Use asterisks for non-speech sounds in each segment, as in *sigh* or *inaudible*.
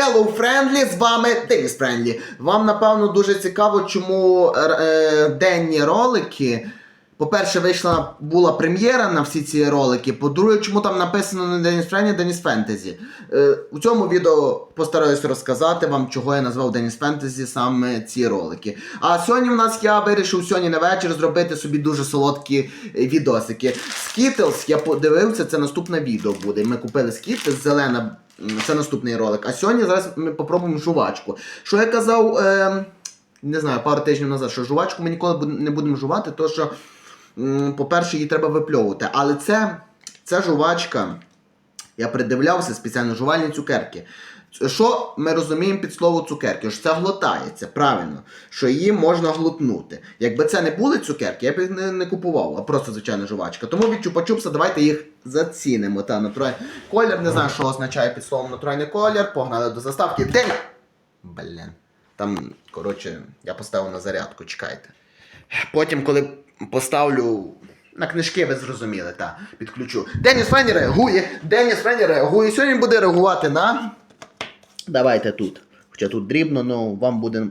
Hello Friendly, з вами Деніс Френдлі. Вам напевно дуже цікаво, чому е, е, денні ролики. По-перше, вийшла була прем'єра на всі ці ролики. По-друге, чому там написано не Деніс Френдлі, Деніс Фентезі. Е, у цьому відео постараюсь розказати вам, чого я назвав Деніс Фентезі саме ці ролики. А сьогодні в нас я вирішив сьогодні на вечір зробити собі дуже солодкі е, відосики. Skittles, я подивився, це наступне відео буде. Ми купили Skittles, зелена. Це наступний ролик. А сьогодні зараз ми попробуємо жувачку. Що я казав, е, не знаю, пару тижнів назад, що жувачку ми ніколи не будемо жувати, то що, по-перше, її треба випльовувати. Але це, це жувачка. Я придивлявся спеціально жувальні цукерки. Що ми розуміємо під слово цукерки? Що це глотається, правильно, що її можна глотнути. Якби це не були цукерки, я б їх не, не купував, а просто звичайна жувачка. Тому від чупа-чупса давайте їх зацінимо. Та, колір, не знаю, що означає під словом натуральний колір. Погнали до заставки. День! Блін. Там, коротше, я поставив на зарядку, чекайте. Потім, коли поставлю. На книжки ви зрозуміли, так, підключу. Деніс Фені реагує, Деніс Фені реагує. Сьогодні буде реагувати на. Давайте тут. Хоча тут дрібно, але вам буде,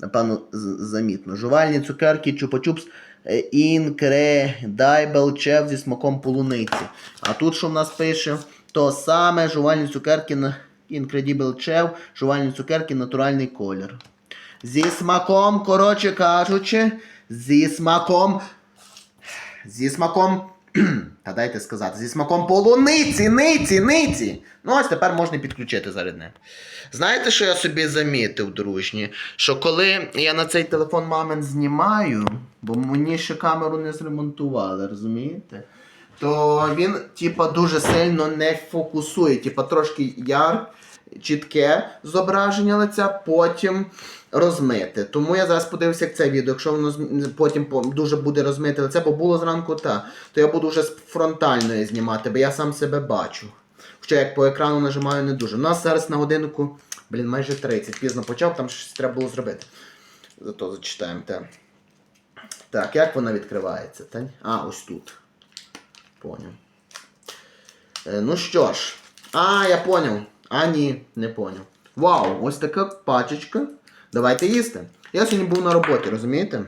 напевно, замітно. Жувальні цукерки, чупа-чупс, е, інкредайбл чеф зі смаком полуниці. А тут що в нас пише? То саме жувальні цукерки на Incredible Chef, жувальні цукерки натуральний колір. Зі смаком, коротше кажучи, зі смаком. Зі смаком. *clears throat* Та дайте сказати, зі смаком полуниці, ниці, ниці. Ну, ось тепер можна підключити зарядне. Знаєте, що я собі замітив, дружні? Що коли я на цей телефон мамин знімаю, бо мені ще камеру не зремонтували, розумієте? То він, типа, дуже сильно не фокусує. Типа, трошки яр, чітке зображення лиця, потім розмите. Тому я зараз подивився, як це відео. Якщо воно потім дуже буде розмите лице, бо було зранку та, то я буду вже з фронтальної знімати, бо я сам себе бачу. Хоча як по екрану нажимаю не дуже. У нас зараз на годинку, блін, майже 30. Пізно почав, там щось треба було зробити. Зато зачитаємо те. Так, як вона відкривається? Та? А, ось тут. Поняв. Е, ну що ж. А, я поняв. А, ні, не поняв. Вау, ось така пачечка. Давайте їсти. Я сьогодні був на роботі, розумієте?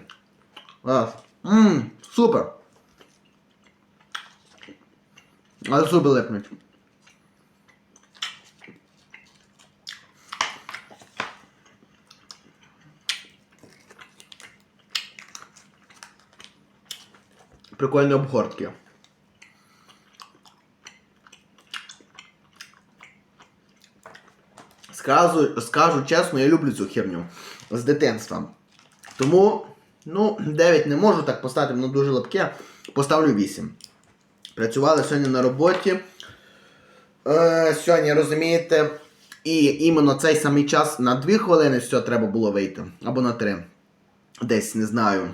Ммм, супер. Але зуби липнуть. Прикольні обгортки. Скажу, скажу чесно, я люблю цю херню з дитинства. Тому, ну, 9 не можу так поставити, воно дуже липке. Поставлю 8. Працювали сьогодні на роботі. Е, сьогодні, розумієте, і іменно цей самий час на 2 хвилини все треба було вийти. Або на 3. Десь, не знаю.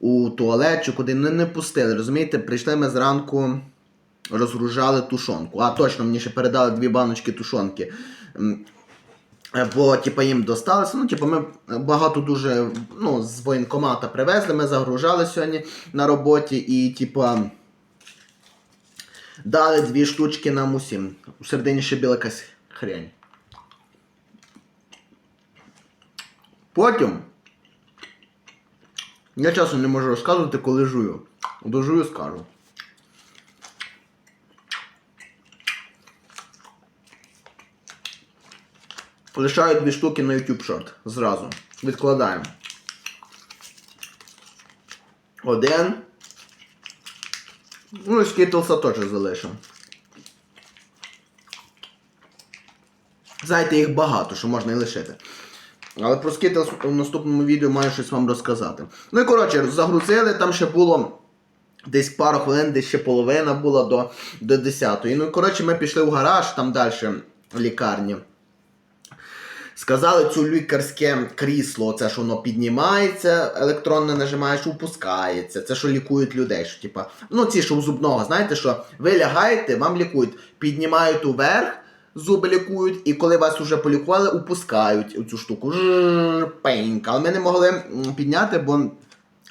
У туалет чи куди не, не пустили. Розумієте, прийшли ми зранку, розгружали тушонку. А точно, мені ще передали дві баночки тушонки. Е, Бо, типу, їм досталося. Ну, типу, ми багато дуже ну, з воєнкомата привезли, ми загружали сьогодні на роботі і, типу, дали дві штучки нам усім. У середині ще біла якась хрень. Потім. Я часом не можу розказувати, коли жую. Дожую, скажу. Лишаю дві штуки на YouTube Short. Зразу. Відкладаємо. Один. Ну і скітлса теж залишимо. Знаєте, їх багато, що можна і лишити. Але про Skittles в наступному відео маю щось вам розказати. Ну і коротше, загрузили, там ще було десь пару хвилин, десь ще половина була до, до 10. Ну і коротше, ми пішли в гараж, там далі в лікарні. Сказали цю лікарське крісло, це що воно піднімається, електронне нажимаєш, опускається. Це що лікують людей. Що, типа, ну ці що у зубного, знаєте, що ви лягаєте, вам лікують, піднімають уверх, зуби лікують, і коли вас вже полікували, опускають цю штуку. Пенька. Але ми не могли підняти, бо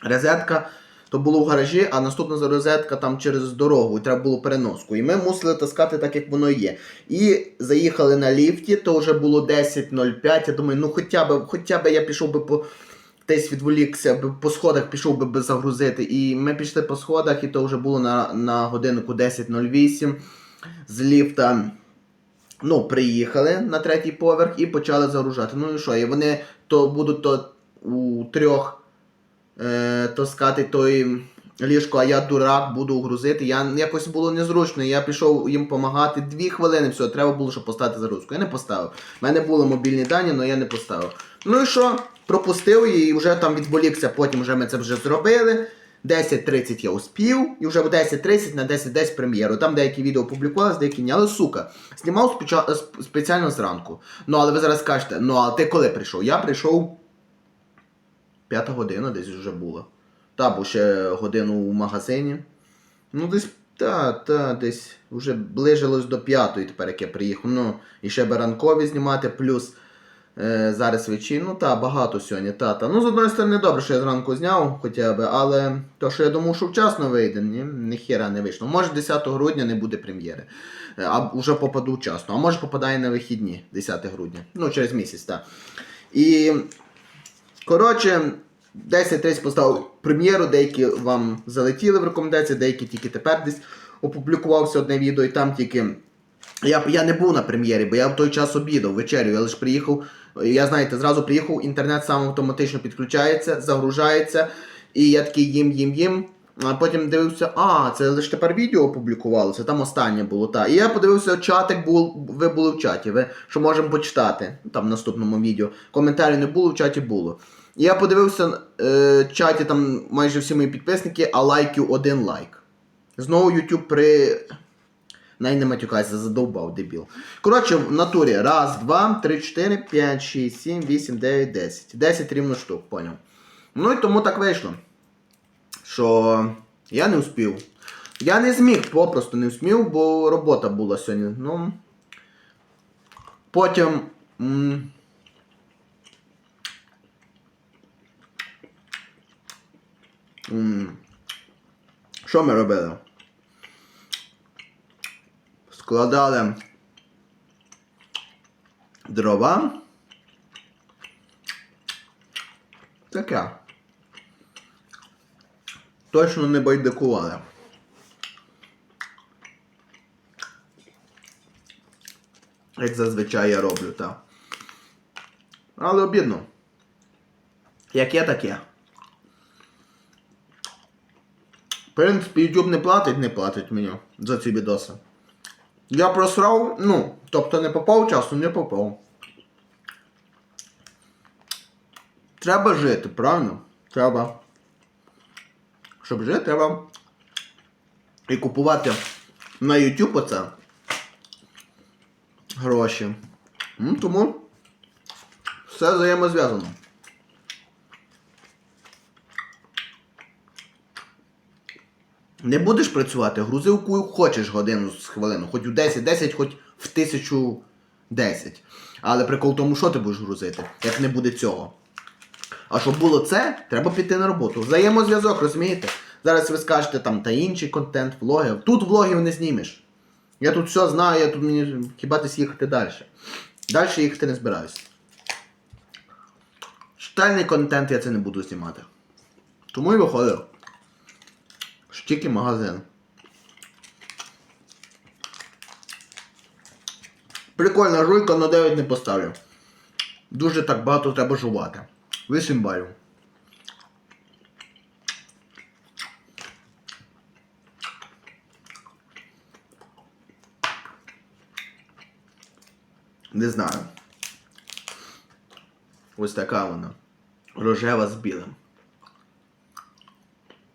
розетка то було в гаражі, а наступна розетка там через дорогу, і треба було переноску. І ми мусили таскати так, як воно є. І заїхали на ліфті, то вже було 10.05. Я думаю, ну хоча б, хоча б я пішов би по. Десь відволікся, по сходах пішов би, загрузити. І ми пішли по сходах, і то вже було на, на годиннику 10.08 з ліфта. Ну, приїхали на третій поверх і почали загружати. Ну і що? І вони то будуть то у трьох е, таскати той ліжко, а я дурак буду грузити. Я якось було незручно. Я пішов їм допомагати. Дві хвилини, все, треба було, щоб поставити загрузку. Я не поставив. У мене були мобільні дані, але я не поставив. Ну і що? Пропустив її і вже там відволікся, потім вже ми це вже зробили. 10.30 я успів, і вже в 10.30 на 10.10 прем'єру. Там деякі відео публікувалися, деякі ні. Але сука, знімав спеціально зранку. Ну, але ви зараз скажете, ну а ти коли прийшов? Я прийшов. П'ята година десь вже була. Та, бо ще годину у магазині. Ну, десь, та, та, десь вже ближилось до п'ятої тепер, як я приїхав. Ну, і ще би ранкові знімати, плюс е, зараз вечір. Ну та, багато сьогодні, та, та. Ну, з одної сторони, добре, що я зранку зняв хоча б, але то, що я думав, що вчасно вийде, ні, ніхіра не вийшло. Може 10 грудня не буде прем'єри. Е, А вже попаду вчасно. А може попадає на вихідні 10 грудня. Ну, через місяць, так. І Коротше, 10-30 поставив прем'єру, деякі вам залетіли в рекомендації, деякі тільки тепер десь опублікувався одне відео, і там тільки. Я, я не був на прем'єрі, бо я в той час обідав вечерю. Я лише приїхав. Я знаєте, зразу приїхав, інтернет сам автоматично підключається, загружається. І я такий їм, їм, їм. А потім дивився, а, це лише тепер відео опублікувалося, там останнє було, так. І я подивився, чатик був, ви були в чаті, ви що можемо почитати там в наступному відео. Коментарів не було, в чаті було. І я подивився е, в чаті там майже всі мої підписники, а лайків один лайк. Знову YouTube при. Най не матюкайся, задовбав дебіл. Коротше, в натурі. Раз, два, три, чотири, п'ять, шість, сім, вісім, дев'ять, десять. Десять рівно штук, поняв. Ну і тому так вийшло. Що я не успів. Я не зміг, попросту не вспів, бо робота була сьогодні. Ну. Потім. м, м, Що ми робили? Складали дрова. Таке. Точно не байдикували. Як зазвичай я роблю, так. Але обідно. Як є, так є. В принципі, YouTube не платить, не платить мені за ці відоси. Я просрав, ну, тобто не попав часу, не попав. Треба жити, правильно? Треба. Щоб жити, треба і купувати на YouTube оце гроші. Ну, тому все взаємозв'язано. Не будеш працювати, грузи в кую хочеш годину з хвилину, хоч у 10, 10, хоч в 1010. Але прикол тому, що ти будеш грузити, як не буде цього. А щоб було це, треба піти на роботу. Взаємозв'язок, розумієте? Зараз ви скажете там та інший контент, влоги. Тут влогів не знімеш. Я тут все знаю, я тут мені хіба десь їхати далі. Далі їхати не збираюся. Читальний контент я це не буду знімати. Тому і виходив. Що тільки магазин. Прикольна жуйка, але 9 не поставлю. Дуже так багато треба жувати. 8 балів. Не знаю. Ось така вона. Рожева з білим.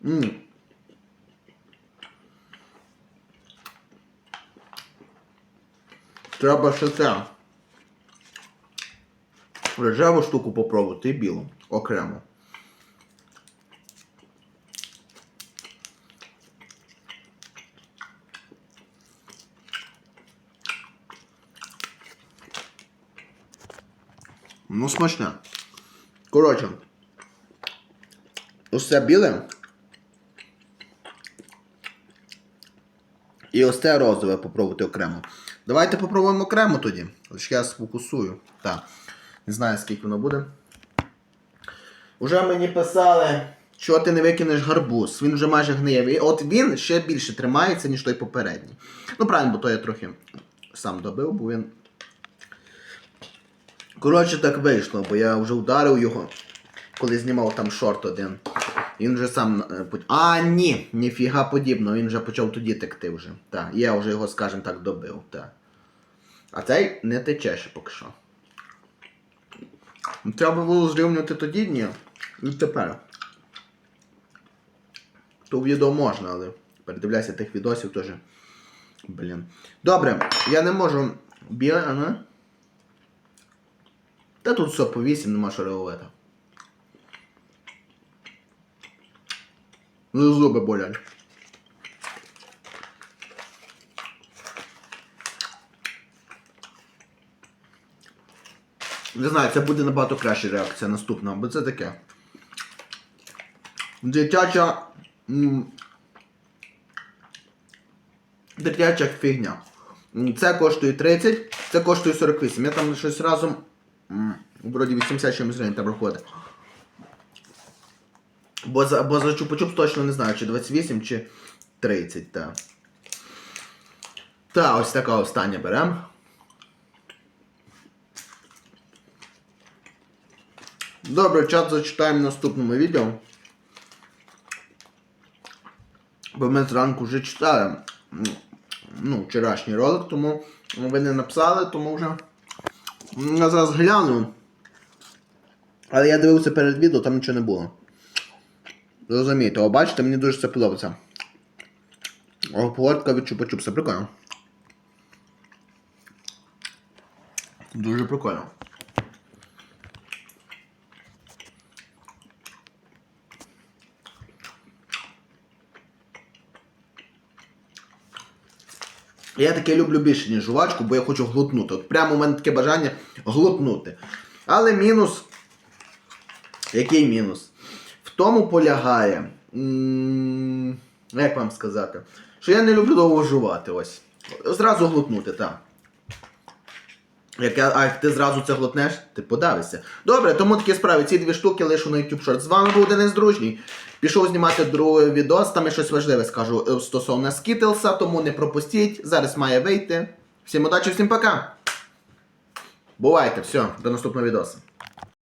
Ммм. Треба ще це. Рожеву штуку попробувати і білу. Окремо. Ну, смачне. Коротше. Усе біле. І ось це розове попробувати окремо. Давайте попробуємо окремо тоді. Ось я сфокусую. Так. Не знаю, скільки воно буде. Уже мені писали, що ти не викинеш гарбуз. Він вже майже гниє. От він ще більше тримається, ніж той попередній. Ну, правильно, бо то я трохи сам добив, бо він Коротше, так вийшло, бо я вже ударив його, коли знімав там шорт один. Він вже сам. е, А, ні, ніфіга подібного, він вже почав тоді текти вже. Так, я вже його, скажімо так, добив. Так. А цей не тече ще поки що. Треба було зрівнювати тоді, ні. І тепер. То відео можна, але передивляйся тих відосів теж. Блін. Добре, я не можу біле, ага. Та тут все по 8, нема що реагувати. Ну, зуби болять. Не знаю, це буде набагато краща реакція наступна, бо це таке. Дитяча. Дитяча фігня. Це коштує 30, це коштує 48. Я там щось разом. Вроді 80 чимось гривень там виходить. Бо за, бо за чупа-чупс точно не знаю, чи 28, чи 30, так. Та, ось така остання беремо. Добре, чат зачитаємо в наступному відео. Бо ми зранку вже читали ну, вчорашній ролик, тому ви не написали, тому вже я зараз гляну. Але я дивився перед відео, там нічого не було. Розумієте, бачите, мені дуже це подобається. О, поворотка від чупа-чупса, прикольно. Дуже прикольно. Я таке люблю більше, ніж жувачку, бо я хочу глотнути. От прямо у мене таке бажання глотнути. Але мінус. Який мінус? В тому полягає. м, Як вам сказати? Що я не люблю довго жувати. Ось. Зразу глотнути, так. Як я, а як ти зразу це глотнеш, ти подавишся. Добре, тому такі справи. Ці дві штуки лишу на YouTube Shorts. З вами був Денис Дружній. Пішов знімати другий відос, там я щось важливе скажу е, стосовно Скітлса, тому не пропустіть. Зараз має вийти. Всім удачі, всім пока. Бувайте, все, до наступного відосу.